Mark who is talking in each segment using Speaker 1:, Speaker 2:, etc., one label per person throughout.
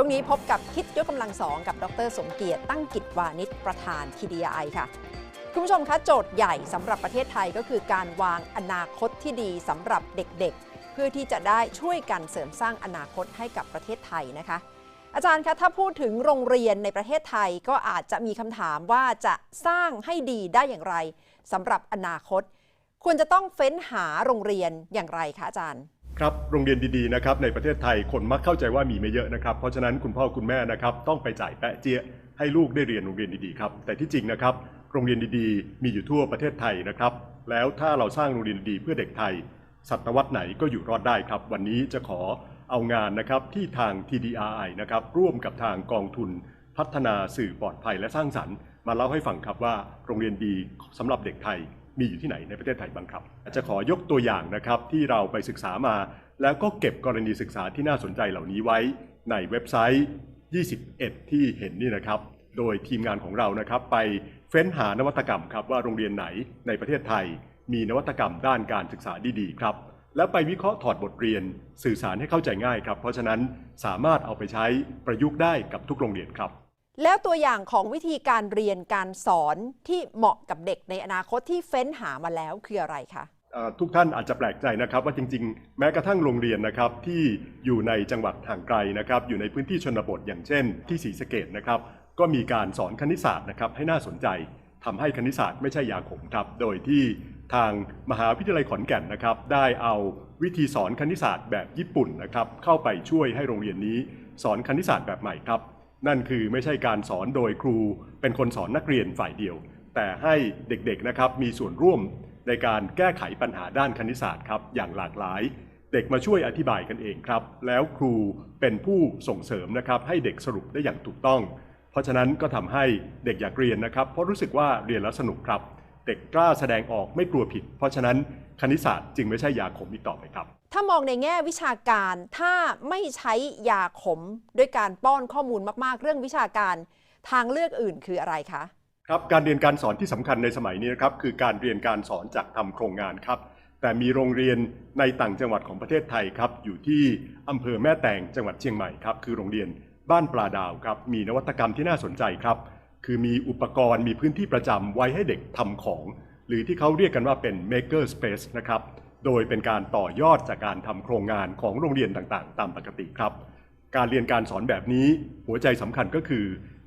Speaker 1: ช่วงนี้พบกับคิดยกกำลังสองกับดร สมเกียรติตั้งกิจวานิชประธาน TDI ค่ะ คุณผู้ชมคะโจทย์ใหญ่สำหรับประเทศไทยก็คือการวางอนาคตที่ดีสำหรับเด็กๆ เพื่อที่จะได้ช่วยกันเสริมสร้างอนาคตให้กับประเทศไทยนะคะ อาจารย์คะถ้าพูดถึงโรงเรียนในประเทศไทยก็อาจจะมีคำถามว่าจะสร้างให้ดีได้อย่างไรสำหรับอนาคต ควรจะต้องเฟ้นหาโรงเรียนอย่างไรคะอาจารย์
Speaker 2: ครับโรงเรียนดีๆนะครับในประเทศไทยคนมักเข้าใจว่ามีไม่เยอะนะครับ เพราะฉะนั้นคุณพ่อคุณแม่นะครับต้องไปจ่ายแปะเจี๊ยให้ลูกได้เรียนโรงเรียนดีๆครับแต่ที่จริงนะครับโรงเรียนดีๆ มีอยู่ทั่วประเทศไทยนะครับ แล้วถ้าเราสร้างโรงเรียนดีเพื่อเด็กไทย ศตวรรษไหนก็อยู่รอดได้ครับ วันนี้จะขอเอางานนะครับที่ทาง TDRI นะครับร่วมกับทางกองทุน พัฒนาสื่อปลอดภัยและสร้างสรรค์ มาเล่าให้ฟังครับว่าโรงเรียนดีสำหรับเด็กไทย มีอยู่ที่ไหนในประเทศไทยบ้างครับอาจจะขอยกตัวอย่างนะครับที่เราไปศึกษามา แล้วก็เก็บกรณีศึกษาที่น่าสนใจเหล่านี้ไว้ในเว็บไซต์ 21 ที่เห็นนี่นะครับ โดยทีมงานของเรานะครับ ไปเฟ้นหานวัตกรรมครับว่าโรงเรียนไหนในประเทศไทย มีนวัตกรรมด้านการศึกษาดีๆครับแล้วไปวิเคราะห์ถอดบทเรียนสื่อสารให้เข้าใจง่ายครับ เพราะฉะนั้นสามารถเอาไปใช้ประยุกต์ได้กับทุกโรงเรียนครับ
Speaker 1: แล้วตัวอย่างของวิธีการเรียนการสอนที่เหมาะกับเด็กในอนาคตที่เฟ้นหามาแล้วคืออะไรคะ
Speaker 2: ทุกท่านอาจจะแปลกใจนะครับ ว่าจริง ๆ แม้กระทั่งโรงเรียนนะครับที่อยู่ในจังหวัดห่างไกลนะครับ อยู่ในพื้นที่ชนบทอย่างเช่น ที่ศรีสะเกดนะครับ ก็มีการสอนคณิตศาสตร์นะครับให้น่าสนใจทำให้คณิตศาสตร์ไม่ใช่ยาขมครับ โดยที่ทางมหาวิทยาลัยขอนแก่นนะครับ ได้เอาวิธีสอนคณิตศาสตร์แบบญี่ปุ่นนะครับเข้าไปช่วยให้โรงเรียนนี้ สอนคณิตศาสตร์แบบใหม่ครับ นั่นคือไม่ใช่การสอนโดยครูเป็นคนสอนนักเรียนฝ่ายเดียว แต่ให้เด็กๆนะครับมีส่วนร่วมในการแก้ไขปัญหาด้านคณิตศาสตร์ครับอย่างหลากหลาย เด็กมาช่วยอธิบายกันเองครับ แล้วครูเป็นผู้ส่งเสริมนะครับให้เด็กสรุปได้อย่างถูกต้อง เพราะฉะนั้นก็ทำให้เด็กอยากเรียนนะครับเพราะรู้สึกว่าเรียนแล้วสนุกครับ เด็กกล้าแสดงออกไม่กลัวผิด เพราะฉะนั้นคณิตศาสตร์จึงไม่ใช่ยาขมอีกต่อไปครับ
Speaker 1: ถ้ามองในแง่วิชาการถ้าไม่ใช้ยาขมด้วยการป้อนข้อมูลมากๆ เรื่องวิชาการทางเลือกอื่นคืออะไรคะ
Speaker 2: ครับการเรียนการสอนที่สำคัญในสมัยนี้นะครับคือการเรียนการสอนจากทำโครงงานครับ แต่มีโรงเรียนในต่างจังหวัดของประเทศไทยครับอยู่ที่อำเภอแม่แตงจังหวัดเชียงใหม่ครับคือโรงเรียนบ้านปลาดาวครับมีนวัตกรรมที่น่าสนใจครับ คือมีอุปกรณ์มีพื้นที่ประจำไว้ให้เด็กทำของ หรือที่เขาเรียกกันว่าเป็น maker space นะครับ โดยเป็นการต่อยอดจากการทำโครงงานของโรงเรียนต่างๆ ตามปกติครับ การเรียนการสอนแบบนี้หัวใจสำคัญก็คือ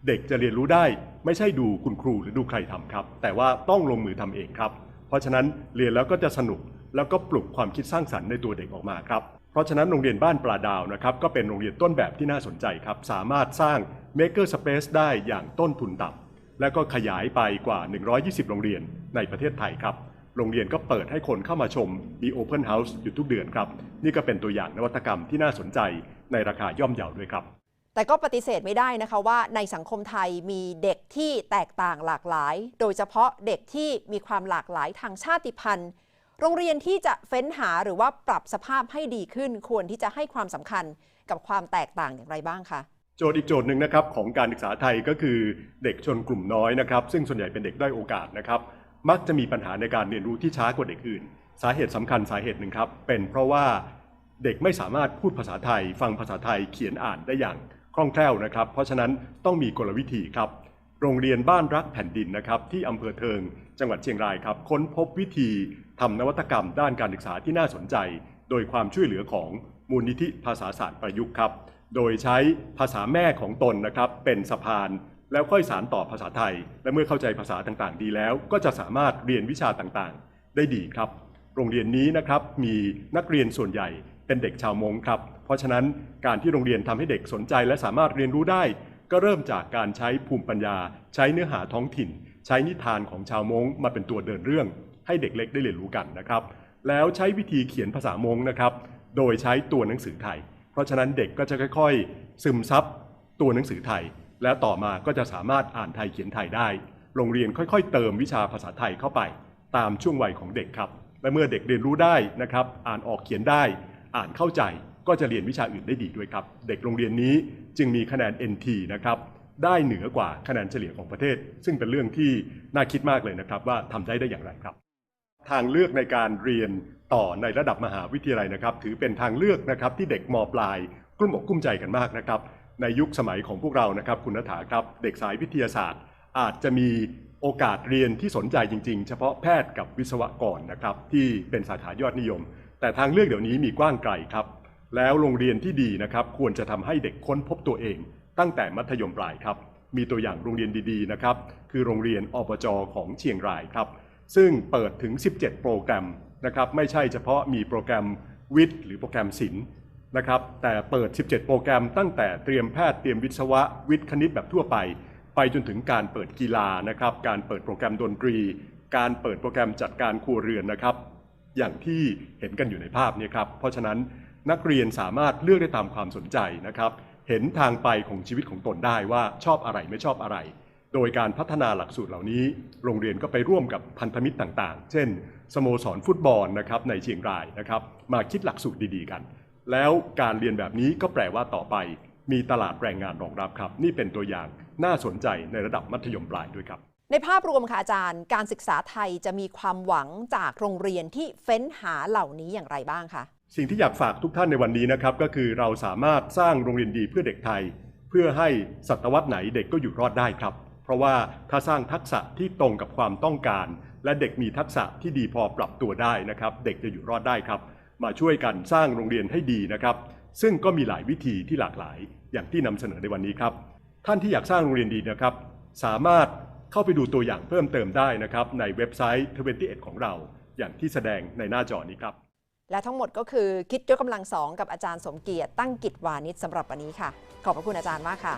Speaker 2: เด็กจะเรียนรู้ได้ไม่ใช่ดูคุณครูหรือดูใครทำครับ แต่ว่าต้องลงมือทำเองครับ เพราะฉะนั้นเรียนแล้วก็จะสนุกแล้วก็ปลุกความคิดสร้างสรรค์ในตัวเด็กออกมาครับ เพราะฉะนั้นโรงเรียนบ้านปลาดาวนะครับก็เป็นโรงเรียนต้นแบบที่น่าสนใจครับ สามารถสร้าง Maker Space ได้อย่างต้นทุนต่ำและก็ขยายไปกว่า 120 โรงเรียนในประเทศไทยครับ โรงเรียนก็เปิดให้คนเข้ามาชมมี Open House อยู่ทุกเดือนครับ นี่ก็เป็นตัวอย่างนวัตกรรมที่น่าสนใจในราคาย่อมเยาด้วยครับ
Speaker 1: แต่ก็ปฏิเสธไม่ได้นะคะว่าในสังคมไทยมีเด็กที่แตกต่างหลากหลาย โดยเฉพาะเด็กที่มีความหลากหลายทางชาติพันธุ์ โรงเรียนที่จะเฟ้นหาหรือว่าปรับสภาพให้ดีขึ้น ควรที่จะให้ความสำคัญกับความแตกต่างอย่างไรบ้างคะ
Speaker 2: โจทย์อีกโจทย์หนึ่งนะครับของการศึกษาไทยก็คือเด็กชนกลุ่มน้อยนะครับซึ่งส่วนใหญ่เป็นเด็กด้อยโอกาสนะครับมักจะมีปัญหาในการเรียนรู้ที่ช้ากว่าเด็กอื่น สาเหตุสำคัญสาเหตุหนึ่งครับเป็นเพราะว่าเด็กไม่สามารถพูดภาษาไทย ฟังภาษาไทยเขียนอ่านได้อย่างคล่องแคล่วนะครับ เพราะฉะนั้นต้องมีกลวิธีครับ โรงเรียนบ้านรักแผ่นดินนะครับที่อำเภอเทิงจังหวัดเชียงรายครับ ค้นพบวิธีทำนวัตกรรมด้านการศึกษาที่น่าสนใจ โดยความช่วยเหลือของมูลนิธิภาษาศาสตร์ประยุกต์ครับ โดยใช้ภาษาแม่ของตนนะครับเป็นสะพาน แล้วค่อยสารต่อภาษาไทย และเมื่อเข้าใจภาษาต่างๆ ดีแล้ว ก็จะสามารถเรียนวิชาต่างๆ ได้ดีครับ โรงเรียนนี้นะครับมีนักเรียนส่วนใหญ่เป็นเด็กชาวมงครับ เพราะฉะนั้นการที่โรงเรียนทำให้เด็กสนใจ และสามารถเรียนรู้ได้ ก็เริ่มจากการใช้ภูมิปัญญา ใช้เนื้อหาท้องถิ่น ใช้นิทานของชาวมงมาเป็นตัวเดินเรื่อง ให้เด็กเล็กได้เรียนรู้กันนะครับ แล้วใช้วิธีเขียนภาษามงนะครับ โดยใช้ตัวหนังสือไทย เพราะฉะนั้นเด็กก็จะค่อยๆ ซึมซับตัวหนังสือไทย แล้วต่อมาก็จะสามารถอ่านไทยเขียนไทยได้ โรงเรียนค่อยๆ เติมวิชาภาษาไทยเข้าไป ตามช่วงวัยของเด็กครับ และเมื่อเด็กเรียนรู้ได้นะครับ อ่านออกเขียนได้ อ่านเข้าใจ ก็จะเรียนวิชาอื่นได้ดีด้วยครับ เด็กโรงเรียนนี้จึงมีคะแนน NT นะครับได้เหนือกว่าคะแนนเฉลี่ยของประเทศ ซึ่งเป็นเรื่องที่น่าคิดมากเลยนะครับว่าทำได้ได้อย่างไรครับ ทางเลือกในการเรียนต่อในระดับมหาวิทยาลัยนะครับ ถือเป็นทางเลือกนะครับที่เด็กมปลายกลุ้มอกกลุ้มใจกันมากนะครับ ในยุคสมัยของพวกเรานะครับ คุณนัฐาครับเด็กสายวิทยาศาสตร์ อาจจะมีโอกาสเรียนที่สนใจจริง ๆ เฉพาะแพทย์กับวิศวกรนะครับที่เป็นสาขายอดนิยม แต่ทางเลือกเดี๋ยวนี้มีกว้างไกลครับ แล้วโรงเรียนที่ดีนะครับ ควรจะทำให้เด็กค้นพบตัวเอง ตั้งแต่มัธยมปลายครับ มีตัวอย่างโรงเรียนดีๆนะครับ คือโรงเรียนอบจของเชียงรายครับ ซึ่งเปิดถึง 17 โปรแกรมนะครับ ไม่ใช่เฉพาะมีโปรแกรมวิทย์หรือโปรแกรมศิลป์นะครับ แต่เปิด 17 โปรแกรมตั้งแต่เตรียมแพทย์เตรียมวิศวะวิทย์คณิตแบบทั่วไป ไปจนถึงการเปิดกีฬานะครับ การเปิดโปรแกรมดนตรี การเปิดโปรแกรมจัดการครัวเรือนนะครับ อย่างที่เห็นกันอยู่ในภาพเนี้ครับ เพราะฉะนั้น นักเรียนสามารถเลือกได้ตามความสนใจนะครับ เห็นทางไปของชีวิตของตนได้ว่าชอบอะไรไม่ชอบอะไร โดยการพัฒนาหลักสูตรเหล่านี้ โรงเรียนก็ไปร่วมกับพันธมิตรต่างๆ เช่น สโมสรฟุตบอลนะครับในเชียงรายนะครับ มาคิดหลักสูตรดีๆกัน แล้วการเรียนแบบนี้ก็แปลว่าต่อไป มีตลาดแรงงานรองรับครับ นี่เป็นตัวอย่างน่าสนใจในระดับมัธยมปลายด้วยครับ
Speaker 1: ในภาพรวมค่ะอาจารย์ การศึกษาไทยจะมีความหวังจากโรงเรียนที่เฟ้นหาเหล่านี้อย่างไรบ้างคะ
Speaker 2: สิ่งที่อยากฝากทุกท่านในวันนี้นะครับก็คือเราสามารถสร้างโรงเรียนดีเพื่อเด็กไทย เพื่อให้ศตวรรษไหนเด็กก็อยู่รอดได้ครับ เพราะว่าถ้าสร้างทักษะที่ตรงกับความต้องการ และเด็กมีทักษะที่ดีพอปรับตัวได้นะครับ เด็กจะอยู่รอดได้ครับ มาช่วยกันสร้างโรงเรียนให้ดีนะครับ ซึ่งก็มีหลายวิธีที่หลากหลาย อย่างที่นำเสนอในวันนี้ครับ ท่านที่อยากสร้างโรงเรียนดีนะครับ สามารถเข้าไปดูตัวอย่างเพิ่มเติมได้นะครับในเว็บไซต์ 21 ของเรา อย่างที่แสดงในหน้าจอนี้ครับ
Speaker 1: และทั้งหมดก็คือคิดยกกำลังสองกับอาจารย์สมเกียรติตั้งกิจวานิชสำหรับวันนี้ค่ะ ขอบพระคุณอาจารย์มากค่ะ